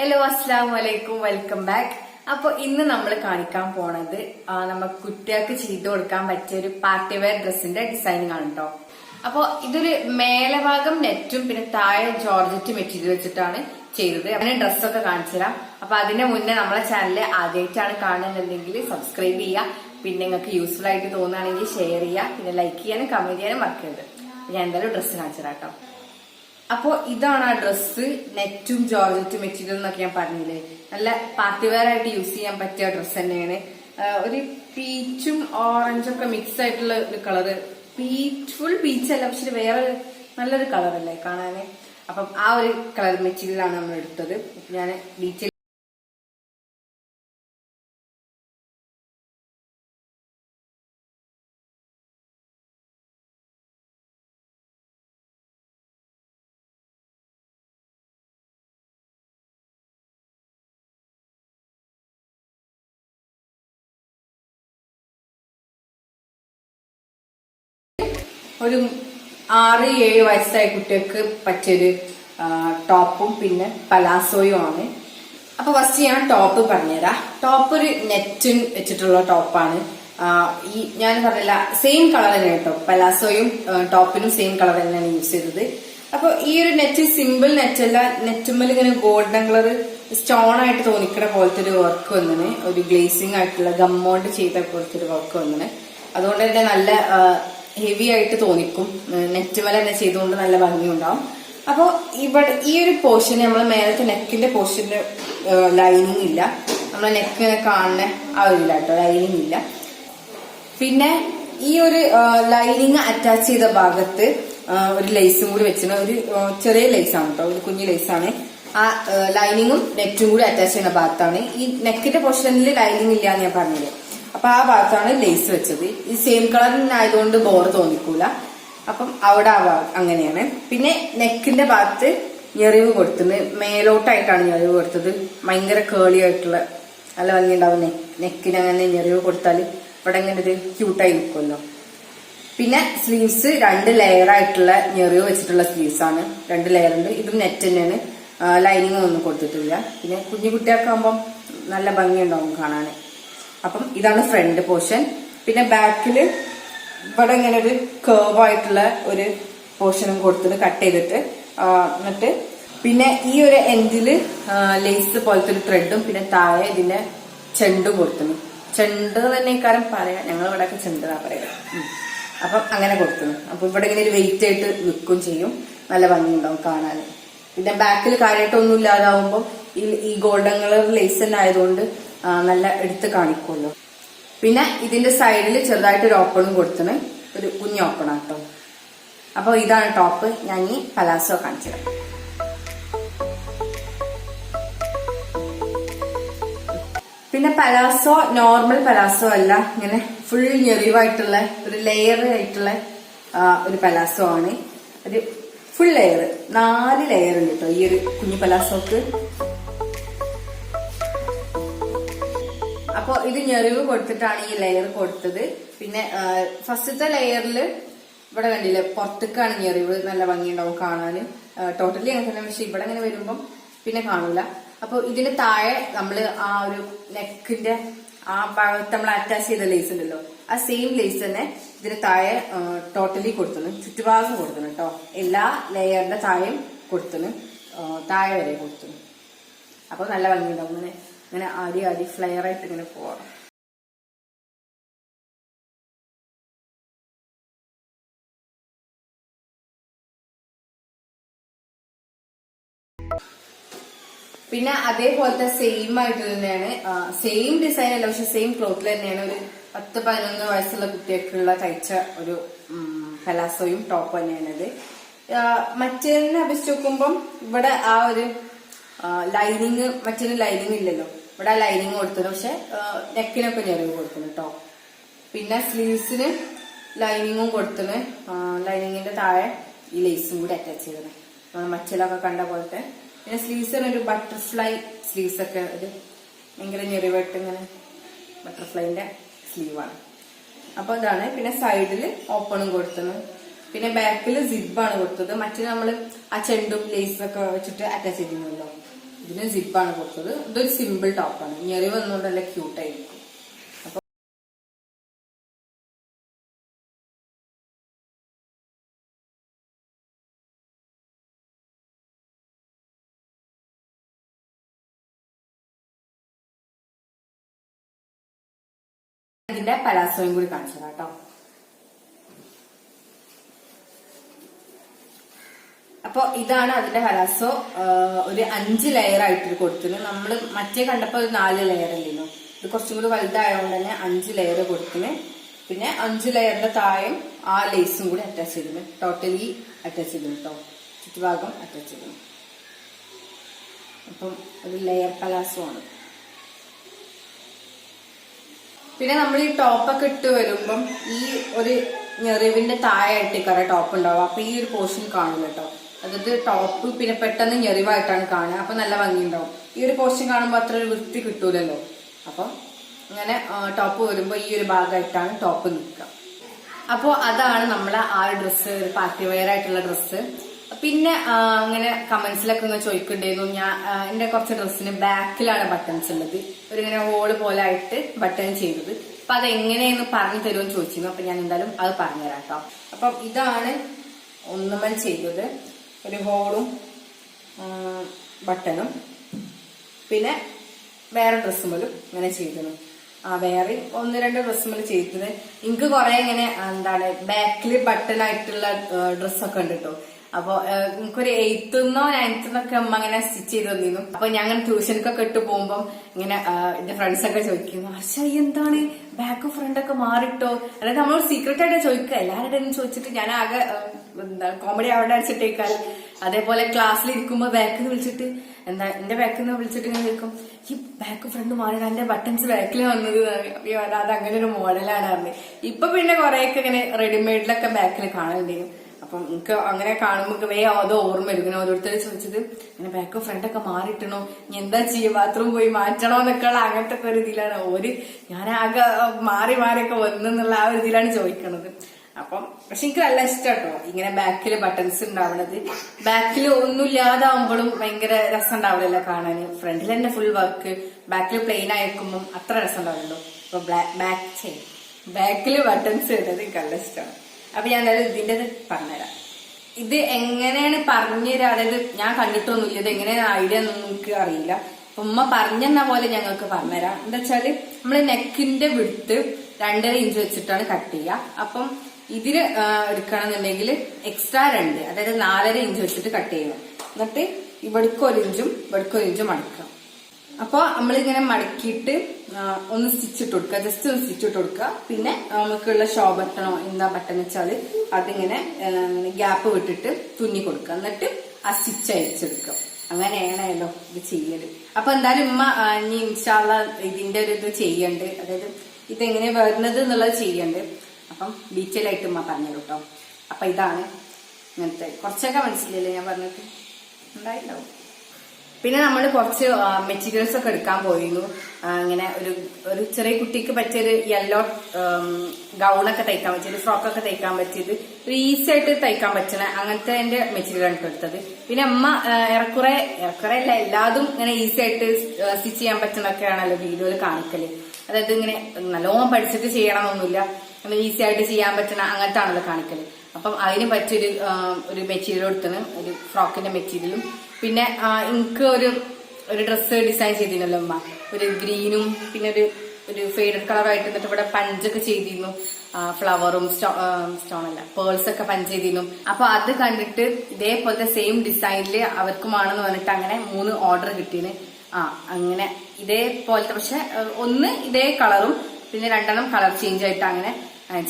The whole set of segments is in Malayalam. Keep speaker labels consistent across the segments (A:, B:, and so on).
A: ഹലോ അസ്സാം വലൈക്കും വെൽക്കം ബാക്ക് അപ്പൊ ഇന്ന് നമ്മൾ കാണിക്കാൻ പോണത് നമുക്ക് കുട്ടികൾക്ക് ചെയ്തു കൊടുക്കാൻ പറ്റിയ ഒരു പാർട്ടി വെയർ ഡ്രസ്സിന്റെ ഡിസൈനിങ് ആണ് കേട്ടോ അപ്പൊ ഇതൊരു മേലഭാഗം നെറ്റും പിന്നെ താഴെ ജോർജറ്റ് മെറ്റീരിയൽ വെച്ചിട്ടാണ് ചെയ്തത്. അങ്ങനെ ഡ്രസ്സൊക്കെ കാണിച്ചു തരാം. അപ്പൊ അതിന്റെ മുന്നേ നമ്മളെ ചാനൽ ആദ്യമായിട്ടാണ് കാണുന്നുണ്ടെങ്കിൽ സബ്സ്ക്രൈബ് ചെയ്യുക പിന്നെ നിങ്ങൾക്ക് യൂസ്ഫുൾ ആയിട്ട് തോന്നുകയാണെങ്കിൽ ഷെയർ ചെയ്യുക പിന്നെ ലൈക്ക് ചെയ്യാനും കമന്റ് ചെയ്യാനും മറക്കരുത്. ഞാൻ എന്തായാലും ഡ്രസ്സ് കാണിച്ചു തരാം കേട്ടോ അപ്പോ ഇതാണ് ആ ഡ്രസ്സ് നെറ്റും ജോർജറ്റും മെറ്റീരിയൽ എന്നൊക്കെ ഞാൻ പറഞ്ഞില്ലേ? നല്ല പാർട്ടി ആയിട്ട് യൂസ് ചെയ്യാൻ പറ്റിയ ഡ്രസ്സ് തന്നെയാണ്. ഒരു പീച്ചും ഓറഞ്ചും ഒക്കെ മിക്സ് ആയിട്ടുള്ള ഒരു കളർ പീച്ച് ഫുൾ പീച്ച് അല്ല പക്ഷെ വേറെ നല്ലൊരു കളറല്ലേ കാണാനെ? അപ്പം ആ ഒരു കളർ മെറ്റീരിയൽ ആണ് നമ്മൾ എടുത്തത്. ഞാൻ ഡീറ്റെയിൽ ഒരു ആറ് ഏഴ് വയസ്സായ കുട്ടികൾക്ക് പറ്റിയൊരു ടോപ്പും പിന്നെ പലാസോയും ആണ് അപ്പൊ ഫസ്റ്റ് ഞാൻ ടോപ്പ് പറഞ്ഞുതരാം. ടോപ്പ് ഒരു നെറ്റും വെച്ചിട്ടുള്ള ടോപ്പാണ് ഈ ഞാൻ പറഞ്ഞില്ല സെയിം കളർ തന്നെ കേട്ടോ. പലാസോയും ടോപ്പിനും സെയിം കളർ തന്നെയാണ് യൂസ് ചെയ്തത്. അപ്പൊ ഈ ഒരു നെറ്റ് സിമ്പിൾ നെറ്റ് അല്ല നെറ്റുമ്മൽ ഇങ്ങനെ ഗോൾഡൻ കളർ സ്റ്റോൺ ആയിട്ട് തോന്നിക്കുന്ന പോലത്തെ ഒരു വർക്ക് വന്നിന്. ഒരു ഗ്ലേസിംഗ് ആയിട്ടുള്ള ഗമ്മോണ്ട് ചെയ്ത പോലത്തെ ഒരു വർക്ക് വന്നിന്. അതുകൊണ്ട് തന്നെ നല്ല ഹെവി ആയിട്ട് തോന്നിക്കും. നെറ്റ് വല തന്നെ ചെയ്തുകൊണ്ട് നല്ല ഭംഗിയുണ്ടാവും. അപ്പൊ ഇവിടെ ഈ ഒരു പോർഷൻ നമ്മൾ മേലത്തെ നെക്കിന്റെ പോർഷന് ലൈനിങ് ഇല്ല. നമ്മളെ നെക്ക് കാണുന്ന ആ ഒരു ഇല്ല കേട്ടോ ലൈനിങ് ഇല്ല. പിന്നെ ഈ ഒരു ലൈനിങ് അറ്റാച്ച് ചെയ്ത ഭാഗത്ത് ഒരു ലേസും കൂടി വെച്ചിട്ട് ഒരു ചെറിയ ചെറിയ ലേസാണ് കേട്ടോ ഒരു കുഞ്ഞു ലേസാണ് ആ ലൈനിങ്ങും നെറ്റും കൂടി അറ്റാച്ച് ചെയ്യുന്ന ഭാഗത്താണ്. ഈ നെക്കിന്റെ പോർഷനിൽ ലൈനിങ് ഇല്ല എന്ന് ഞാൻ പറഞ്ഞില്ലേ അപ്പൊ ആ ഭാഗത്താണ് ലേസ് വെച്ചത്. ഈ സെയിം കളറിനായതുകൊണ്ട് ബോർ തോന്നിക്കൂല. അപ്പം അവിടെ ആ ഭാഗം അങ്ങനെയാണ്. പിന്നെ നെക്കിന്റെ ഭാഗത്ത് ഞെറിവ് കൊടുത്തത്. മേലോട്ടായിട്ടാണ് ഞെറിവ് കൊടുത്തത്. ഭയങ്കര കേളി ആയിട്ടുള്ള നല്ല ഭംഗിയുണ്ടാവും ഉണ്ടാവും നെക്കിന് അങ്ങനെ ഞെറിവ് കൊടുത്താൽ ഇവിടെ ഇങ്ങനെ ഒരു ക്യൂട്ടായി നിൽക്കുമല്ലോ പിന്നെ സ്ലീവ്സ് രണ്ട് ലെയർ ആയിട്ടുള്ള ഞെറിവ് വെച്ചിട്ടുള്ള സ്ലീവ്സ് ആണ്. രണ്ട് ലെയർ ഉണ്ട്. ഇതും നെറ്റ് തന്നെയാണ്. ലൈനിങ് ഒന്നും കൊടുത്തിട്ടില്ല. പിന്നെ കുഞ്ഞു കുട്ടികൾക്കാകുമ്പം നല്ല ഭംഗിയുണ്ടാവും കാണാൻ. അപ്പം ഇതാണ് ഫ്രണ്ട് പോർഷൻ. പിന്നെ ബാക്കിൽ ഇവിടെ ഇങ്ങനെ ഒരു കേർവ് ആയിട്ടുള്ള ഒരു പോർഷനും കൊടുത്തിട്ട് കട്ട് ചെയ്തിട്ട് എന്നിട്ട് പിന്നെ ഈ ഒരു എൻഡിൽ ലേസ് പോലത്തെ ഒരു ത്രെഡും പിന്നെ താഴെ ഇതിന്റെ ചെണ്ടും കൊടുത്തുന്നു ചെണ്ട് തന്നെ ഇക്കാരം പറയാം. ഞങ്ങൾ ഇവിടെ ഒക്കെ ചെണ്ട് എന്നാ പറയാ ഉം. അപ്പം അങ്ങനെ കൊടുത്തുന്നു അപ്പൊ ഇവിടെ ഇങ്ങനെ ഒരു വെയിറ്റ് ആയിട്ട് നിൽക്കും ചെയ്യും. നല്ല ഭംഗിയുണ്ടാവും കാണാൻ. പിന്നെ ബാക്കിൽ കാര്യമായിട്ടൊന്നും ഇല്ലാതാവുമ്പോൾ ഈ ഗോൾഡൻ കളർ ലേസ് തന്നെ ആയതുകൊണ്ട് നല്ല എടുത്ത് കാണിക്കുമല്ലോ. പിന്നെ ഇതിന്റെ സൈഡിൽ ചെറുതായിട്ട് ഒരു ഓപ്പണും കൊടുത്തണേ. ഒരു കുഞ്ഞ് ഓപ്പൺ ആട്ടോ അപ്പൊ ഇതാണ് ടോപ്പ് ഞാൻ ഈ പലാസോ കാണിച്ചത് പിന്നെ പലാസോ നോർമൽ പലാസോ അല്ല. ഇങ്ങനെ ഫുൾ ഞെറിവായിട്ടുള്ള ഒരു ലെയർ ആയിട്ടുള്ള ഒരു പലാസോ ആണ്. ഒരു ഫുൾ ലെയർ നാല് ലെയർ ഉണ്ട് കേട്ടോ ഈ ഒരു കുഞ്ഞു പലാസോക്ക് ഇത് ഞെറിവ് കൊടുത്തിട്ടാണ് ഈ ലെയർ കൊടുത്തത്. പിന്നെ ഫസ്റ്റത്തെ ലെയറിൽ ഇവിടെ കണ്ടില്ലേ പുറത്തേക്കാണ് ഞെറിവ് നല്ല ഭംഗിയുണ്ടാവും കാണാന് ടോട്ടലി അങ്ങനെ തന്നെ പക്ഷെ ഇവിടെ അങ്ങനെ വരുമ്പം പിന്നെ കാണൂല. അപ്പൊ ഇതിന് താഴെ നമ്മൾ ആ ഒരു നെക്കിന്റെ ആ ഭാഗത്ത് നമ്മൾ അറ്റാച്ച് ചെയ്ത ലേസ് ഉണ്ടല്ലോ ആ സെയിം ലേസ് തന്നെ ഇതിന് താഴെ ടോട്ടലി കൊടുത്തുന്നു ചുറ്റുഭാഗം കൊടുത്തു കേട്ടോ എല്ലാ ലെയറിന്റെ താഴെയും കൊടുത്തു താഴെ വരെ കൊടുത്തു അപ്പൊ നല്ല ഭംഗിയുണ്ടാവും ഇങ്ങനെ. ഇങ്ങനെ ആടി ആടി ഫ്ലെയർ ആയിട്ട് ഇങ്ങനെ പോവാം. പിന്നെ അതേപോലത്തെ സെയിം ആയിട്ട് തന്നെയാണ് സെയിം ഡിസൈൻ അല്ല പക്ഷെ സെയിം ക്ലോത്തിൽ തന്നെയാണ് ഒരു പത്ത് പതിനൊന്ന് വയസ്സുള്ള കുട്ടികൾക്കുള്ള തയ്ച്ച ഒരു പലാസോയും ടോപ്പ് തന്നെയാണിത് മറ്റേതിനെ അപേക്ഷിച്ച് നോക്കുമ്പം ഇവിടെ ആ ഒരു ലൈനിങ് മറ്റൊരു ലൈനിങ് ഇല്ലല്ലോ. ഇവിടെ ലൈനിങ് കൊടുത്തത്. പക്ഷെ നെക്കിനൊക്കെ ഞെറിവ് കൊടുക്കുന്നു കേട്ടോ പിന്നെ സ്ലീവ്സിന് ലൈനിങ്ങും കൊടുത്തിന് ലൈനിങ്ങിന്റെ താഴെ ഈ ലേസും കൂടി അറ്റാച്ച് ചെയ്തത്. മച്ചിലൊക്കെ കണ്ട പോലത്തെ. പിന്നെ സ്ലീവ്സിന് ഒരു ബട്ടർഫ്ലൈ സ്ലീവ്സ് ഒക്കെ ഒരു ഭയങ്കര ഞെറിവായിട്ട് ഇങ്ങനെ ബട്ടർഫ്ലൈന്റെ സ്ലീവാണ് അപ്പൊ ഇതാണ്. പിന്നെ സൈഡിൽ ഓപ്പണും കൊടുത്തത്. പിന്നെ ബാക്കിൽ സിബാണ് കൊടുത്തത്. മറ്റേ നമ്മൾ ആ ചെണ്ടും ലേസും ഒക്കെ വെച്ചിട്ട് അറ്റാച്ച് ചെയ്തിരുന്നല്ലോ. ഇതിന് സിപ്പാണ് കൊടുത്തത്. ഇതൊരു സിമ്പിൾ ടോപ്പാണ് ഞെറിവ് വന്നുകൊണ്ട് നല്ല ക്യൂട്ടായിരിക്കും ഇതിന്റെ പലാസോയും കൂടി കാണിച്ചു കേട്ടോ അപ്പൊ ഇതാണ് അതിന്റെ ഹരാസോ ഒരു അഞ്ച് ലെയർ ആയിട്ട് കൊടുത്തിന് നമ്മൾ മറ്റേ കണ്ടപ്പോ ഒരു നാല് ലെയർ അല്ലല്ലോ ഇത് കുറച്ചും കൂടി വലുതായതുകൊണ്ട് തന്നെ അഞ്ച് ലെയർ കൊടുത്തിന്. പിന്നെ അഞ്ച് ലെയറിന്റെ താഴെയും ആ ലേസും കൂടി അറ്റാച്ച് ചെയ്തിരുന്നു. ടോട്ടലി അറ്റാച്ച് ചെയ്തു കേട്ടോ ചുറ്റുഭാഗം അറ്റാച്ച് ചെയ്തു അപ്പം ഒരു ലെയർ പലാസോ ആണ്. പിന്നെ നമ്മൾ ഈ ടോപ്പൊക്കെ ഇട്ട് വരുമ്പം ഈ ഒരു ഞെറിവിന്റെ താഴായിട്ട് കറ ടോപ്പ് ഉണ്ടാവും അപ്പൊ ഈ ഒരു പോർഷൻ കാണില്ല കേട്ടോ. അതായത് ടോപ്പ് പിന്നെ പെട്ടെന്ന് ഞെറിവായിട്ടാണ് കാണുക. അപ്പൊ നല്ല ഭംഗി ഉണ്ടാവും ഈ ഒരു പോർഷൻ കാണുമ്പോൾ അത്ര ഒരു വൃത്തി കിട്ടൂലല്ലോ. അപ്പൊ ഇങ്ങനെ ടോപ്പ് വരുമ്പോൾ ഈ ഒരു ഭാഗമായിട്ടാണ് ടോപ്പ് നിൽക്കുക. അപ്പോൾ അതാണ് നമ്മളെ ആ ഒരു ഡ്രസ്സ് ഒരു പാർട്ടി വെയർ ആയിട്ടുള്ള ഡ്രസ്സ് പിന്നെ അങ്ങനെ കമന്റ്സിലൊക്കെ ഒന്ന് ചോദിക്കണ്ടായിരുന്നു ഞാൻ എന്റെ കുറച്ച് ഡ്രസ്സിന് ബാക്കിലാണ് ബട്ടൺസ് ഉള്ളത്. ഒരു ഇങ്ങനെ ഹോൾ പോലെ ആയിട്ട് ബട്ടൺ ചെയ്തത്. അപ്പൊ അതെങ്ങനെയെന്ന് പറഞ്ഞു തരുമെന്ന് ചോദിച്ചിരുന്നു. അപ്പൊ ഞാൻ എന്തായാലും അത് പറഞ്ഞുതരാം കേട്ടോ. അപ്പം ഇതാണ് ഒന്നുമൻ ചെയ്തത്. ഒരു ഹോളും ബട്ടണും. പിന്നെ വേറെ ഡ്രസ്സുമലും ഇങ്ങനെ ചെയ്തിരുന്നു. ആ വേറെ ഒന്ന് രണ്ട് ഡ്രസ്സുമൽ ചെയ്തത് എനിക്ക് കുറെ ഇങ്ങനെ എന്താണ് ബാക്കിൽ ബട്ടൺ ആയിട്ടുള്ള ഡ്രസ്സൊക്കെ ഉണ്ട് കേട്ടോ അപ്പൊ എനിക്കൊരു എയ്ത്തുന്നോ നയൻത്തുന്നൊക്കെ അമ്മ അങ്ങനെ സ്റ്റിച്ച് ചെയ്ത് തന്നിരുന്നു. അപ്പൊ ഞാൻ അങ്ങനെ ട്യൂഷനൊക്കെ ഇട്ട് പോകുമ്പോൾ ഇങ്ങനെ എന്റെ ഫ്രണ്ട്സ് ഒക്കെ ചോദിക്കുന്നു ഹർഷ എന്താണ് ബാക്ക് ഫ്രണ്ട് ഒക്കെ മാറിട്ടോ? അതായത് നമ്മൾ സീക്രട്ട് ആയിട്ട് ചോദിക്കുക. എല്ലാവരുടെയും ചോദിച്ചിട്ട് ഞാൻ ആകെ എന്താ കോമഡി അവിടെ അടിച്ചിട്ടേക്കാൾ അതേപോലെ ക്ലാസ്സിൽ ഇരിക്കുമ്പോ ബാക്കിൽ വിളിച്ചിട്ട് എന്താ എന്റെ ബാക്കിൽ നിന്ന് വിളിച്ചിട്ട് ഇങ്ങനെ നിൽക്കും ഈ ബാക്ക് ഫ്രണ്ട് മാറിയത് എന്റെ ബട്ടൺസ് ബാക്കിൽ വന്നത് അത് അങ്ങനെ ഒരു മോഡലാണ് അറിഞ്ഞത് ഇപ്പൊ പിന്നെ കുറെയൊക്കെ ഇങ്ങനെ റെഡിമെയ്ഡിലൊക്കെ ബാക്കിൽ കാണലുണ്ടായിരുന്നു അപ്പം എനിക്ക് അങ്ങനെ കാണുമ്പോൾ വേ അതോ ഓർമ്മ വരും. ഇങ്ങനെ ഓരോരുത്തർ ചോദിച്ചത് ഇങ്ങനെ ബാക്ക് ഫ്രണ്ട് ഒക്കെ മാറിയിട്ടണോ? ഇനി എന്താ ചെയ്യുക ബാത്റൂം പോയി മാറ്റണോ എന്നൊക്കെയുള്ള അങ്ങനത്തെ ഒക്കെ ഒരു ഇതിലാണ്. ഓര് ഞാൻ ആകെ മാറി മാറിയൊക്കെ വന്നെന്നുള്ള ആ ഒരു ഇതിലാണ് ചോദിക്കണത്. അപ്പം പക്ഷെ എനിക്ക് നല്ല ഇഷ്ടാട്ടോ ഇങ്ങനെ ബാക്കിൽ ബട്ടൺസ് ഉണ്ടാവുന്നത് ബാക്കിൽ ഒന്നുമില്ലാതാവുമ്പോഴും ഭയങ്കര രസം ഉണ്ടാവില്ലല്ലോ കാണാൻ ഫ്രണ്ടിൽ തന്നെ ഫുൾ വർക്ക് ബാക്കിൽ പ്ലെയിൻ ആയിരിക്കുമ്പോൾ അത്ര രസം ഉണ്ടാവുള്ളൂ അപ്പൊ ബാക്ക് ചെയ്യും ബാക്കിൽ ബട്ടൺസ് ഇടുന്നത് എനിക്ക് നല്ല ഇഷ്ടമാണ് അപ്പൊ ഞാൻ എന്തായാലും ഇതിന്റെ പറഞ്ഞുതരാം. ഇത് എങ്ങനെയാണ് പറഞ്ഞുതരാ? അതായത് ഞാൻ കണ്ടിട്ടൊന്നുമില്ല. ഇത് എങ്ങനെയാണ് ഐഡിയ ഒന്നും എനിക്ക് അറിയില്ല. ഉമ്മ പറഞ്ഞെന്ന പോലെ ഞങ്ങൾക്ക് പറഞ്ഞുതരാം. എന്താ വെച്ചാൽ നമ്മൾ നെക്കിന്റെ വിടുത്ത് രണ്ടര ഇഞ്ച് വെച്ചിട്ടാണ് കട്ട് ചെയ്യുക. അപ്പം ഇതിന് എടുക്കണമെന്നുണ്ടെങ്കിൽ എക്സ്ട്രാ രണ്ട് അതായത് നാലര ഇഞ്ച് വെച്ചിട്ട് കട്ട് ചെയ്യണം. എന്നിട്ട് ഇവിടേക്ക് ഒരു ഇഞ്ചും ഇവിടേക്ക് ഒരു ഇഞ്ചും മടക്കുക അപ്പൊ നമ്മളിങ്ങനെ മടക്കിയിട്ട് ഒന്ന് സ്റ്റിച്ച് ഇട്ട് കൊടുക്കുക. ജസ്റ്റ് ഒന്ന് സ്റ്റിച്ച് ഇട്ട് കൊടുക്കുക. പിന്നെ നമുക്കുള്ള ഷോ ബട്ടണോ എന്താ ബട്ടൺ വെച്ചാൽ അതിങ്ങനെ ഗ്യാപ്പ് വിട്ടിട്ട് തുന്നി കൊടുക്കുക. എന്നിട്ട് ആ സ്റ്റിച്ച് അയച്ചെടുക്കുക അങ്ങനെയാണല്ലോ ഇത് ചെയ്യൽ. അപ്പൊ എന്തായാലും ഉമ്മ ഇനി ഇൻഷാള്ള ഇതിന്റെ ഒരു ഇത് ചെയ്യണ്ട്. അതായത് ഇതെങ്ങനെ വരുന്നത് എന്നുള്ളത് ചെയ്യണ്ട്. അപ്പം ഡീറ്റെയിൽ ആയിട്ട് ഉമ്മ പറഞ്ഞു കേട്ടോ. അപ്പൊ ഇതാണ് ഇങ്ങനത്തെ. കുറച്ചൊക്കെ മനസ്സിലല്ലേ ഞാൻ പറഞ്ഞിട്ട് ഉണ്ടായിണ്ടാവും. പിന്നെ നമ്മൾ കുറച്ച് മെറ്റീരിയൽസ് ഒക്കെ എടുക്കാൻ പോയിരുന്നു. ഇങ്ങനെ ഒരു ഒരു ചെറിയ കുട്ടിക്ക് പറ്റിയൊരു യെല്ലോ ഗൗണൊക്കെ തയ്ക്കാൻ പറ്റിയത് ഫ്രോക്കൊക്കെ തയ്ക്കാൻ പറ്റിയത് ഒരു ഈസി ആയിട്ട് തയ്ക്കാൻ പറ്റണ അങ്ങനത്തെ മെറ്റീരിയൽ ആണ് എടുത്തത്. പിന്നെ അമ്മ ഏറെക്കുറെ ഏറെക്കുറെ അല്ല എല്ലാതും ഇങ്ങനെ ഈസി ആയിട്ട് സ്റ്റിച്ച് ചെയ്യാൻ പറ്റുന്നൊക്കെയാണല്ലോ വീഡിയോയിൽ കാണിക്കൽ. അതായത് ഇങ്ങനെ നല്ലോണം പഠിച്ചിട്ട് ചെയ്യണമെന്നൊന്നുമില്ല. ഈസി ആയിട്ട് ചെയ്യാൻ പറ്റണ അങ്ങനത്തെ ആണല്ലോ കാണിക്കൽ. അപ്പം അതിന് പറ്റിയൊരു ഒരു മെറ്റീരിയൽ എടുത്തത് ഒരു ഫ്രോക്കിന്റെ മെറ്റീരിയലും പിന്നെ എനിക്ക് ഒരു ഒരു ഡ്രസ്സ് ഡിസൈൻ ചെയ്തിരുന്നല്ലോ അമ്മ ഒരു ഗ്രീനും പിന്നെ ഒരു ഒരു ഫെയ്ഡഡ് കളറായിട്ട് എന്നിട്ട് ഇവിടെ പഞ്ചൊക്കെ ചെയ്തിരുന്നു. ഫ്ലവറും സ്റ്റോൺ അല്ല പേൾസ് ഒക്കെ പഞ്ച് ചെയ്തിരുന്നു. അപ്പൊ അത് കണ്ടിട്ട് ഇതേപോലത്തെ സെയിം ഡിസൈനിൽ അവർക്കുമാണെന്ന് പറഞ്ഞിട്ട് അങ്ങനെ മൂന്ന് ഓർഡർ കിട്ടിയത് ആ അങ്ങനെ ഇതേപോലത്തെ പക്ഷെ ഒന്ന് ഇതേ കളറും പിന്നെ രണ്ടെണ്ണം കളർ ചേഞ്ച് ആയിട്ട് അങ്ങനെ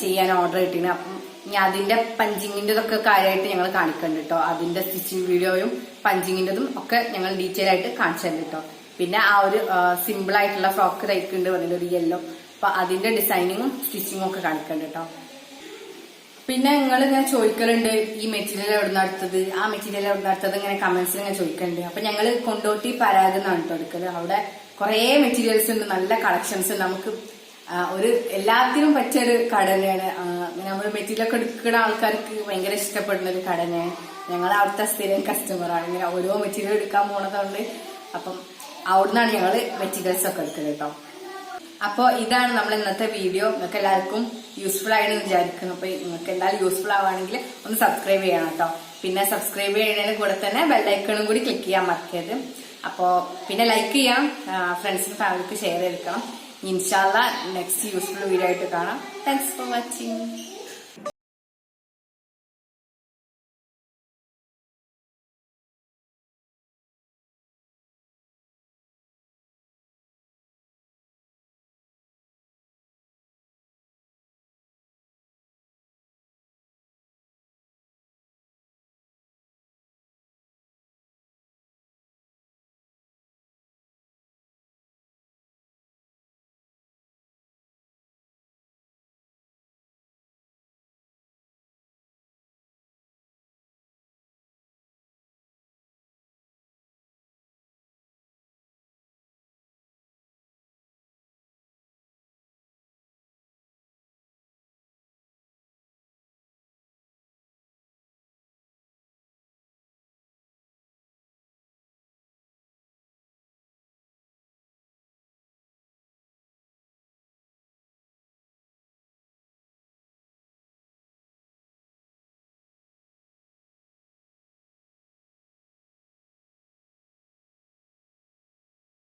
A: ചെയ്യാൻ ഓർഡർ കിട്ടിയത് അപ്പം ഇനി അതിന്റെ പഞ്ചിങ്ങിന്റെ ഒക്കെ കാര്യമായിട്ട് ഞങ്ങൾ കാണിക്കുന്നുണ്ട് കേട്ടോ അതിന്റെ സ്റ്റിച്ചിങ് വീഡിയോയും പഞ്ചിങ്ങിന്റെതും ഒക്കെ ഞങ്ങൾ ഡീറ്റെയിൽ ആയിട്ട് കാണിച്ചു തരും കേട്ടോ പിന്നെ ആ ഒരു സിമ്പിൾ ആയിട്ടുള്ള ഫ്രോക്ക് തയ്ക്കുന്നുണ്ട് പറഞ്ഞത് ഒരു യെല്ലോ അപ്പൊ അതിന്റെ ഡിസൈനിങ്ങും സ്റ്റിച്ചിങ്ങും ഒക്കെ കാണിക്കണ്ട കേട്ടോ പിന്നെ നിങ്ങൾ ഞാൻ ചോദിക്കലുണ്ട് ഈ മെറ്റീരിയൽ എവിടെ നിന്ന് അടുത്തത് ആ മെറ്റീരിയൽ എവിടെ നിന്ന് അടുത്തത് ഇങ്ങനെ കമന്റ്സിൽ ഞാൻ ചോദിക്കലുണ്ട്. അപ്പൊ ഞങ്ങൾ കൊണ്ടോട്ടി പരാഗ് എന്നാണ് കേട്ടോ എടുക്കൽ. അവിടെ കുറെ മെറ്റീരിയൽസ് ഉണ്ട് നല്ല കളക്ഷൻസ് ഉണ്ട്. നമുക്ക് ഒരു എല്ലാത്തിനും പറ്റിയ ഒരു കട തന്നെയാണ്. നമ്മൾ മെറ്റീരിയൽ ഒക്കെ എടുക്കുന്ന ആൾക്കാർക്ക് ഭയങ്കര ഇഷ്ടപ്പെടുന്ന ഒരു കട തന്നെയാണ്. ഞങ്ങൾ അവിടുത്തെ സ്ഥിരം കസ്റ്റമറാണ് ഇങ്ങനെ ഓരോ മെറ്റീരിയൽ എടുക്കാൻ പോണതുകൊണ്ട് അപ്പം അവിടുന്നാണ് ഞങ്ങൾ മെറ്റീരിയൽസ് ഒക്കെ എടുക്കുന്നത് കേട്ടോ. അപ്പോൾ ഇതാണ് നമ്മൾ ഇന്നത്തെ വീഡിയോ നിങ്ങൾക്ക് എല്ലാവർക്കും യൂസ്ഫുൾ ആയെന്ന് വിചാരിക്കുന്നു. അപ്പോൾ നിങ്ങൾക്ക് എല്ലാവരും യൂസ്ഫുൾ ആവുകയാണെങ്കിൽ ഒന്ന് സബ്സ്ക്രൈബ് ചെയ്യണം കേട്ടോ. പിന്നെ സബ്സ്ക്രൈബ് ചെയ്യുന്നതിന് കൂടെ തന്നെ ബെല്ലൈക്കണും കൂടി ക്ലിക്ക് ചെയ്യാൻ മറക്കരുത്. അപ്പോൾ പിന്നെ ലൈക്ക് ചെയ്യാം. ഫ്രണ്ട്സിനും ഫാമിലിക്ക് ഷെയർ ചെയ്തെടുക്കണം ഇൻഷാല്ല നെക്സ്റ്റ് യൂസ്ഫുൾ വീഡിയോ ആയിട്ട് കാണാം. Thanks for watching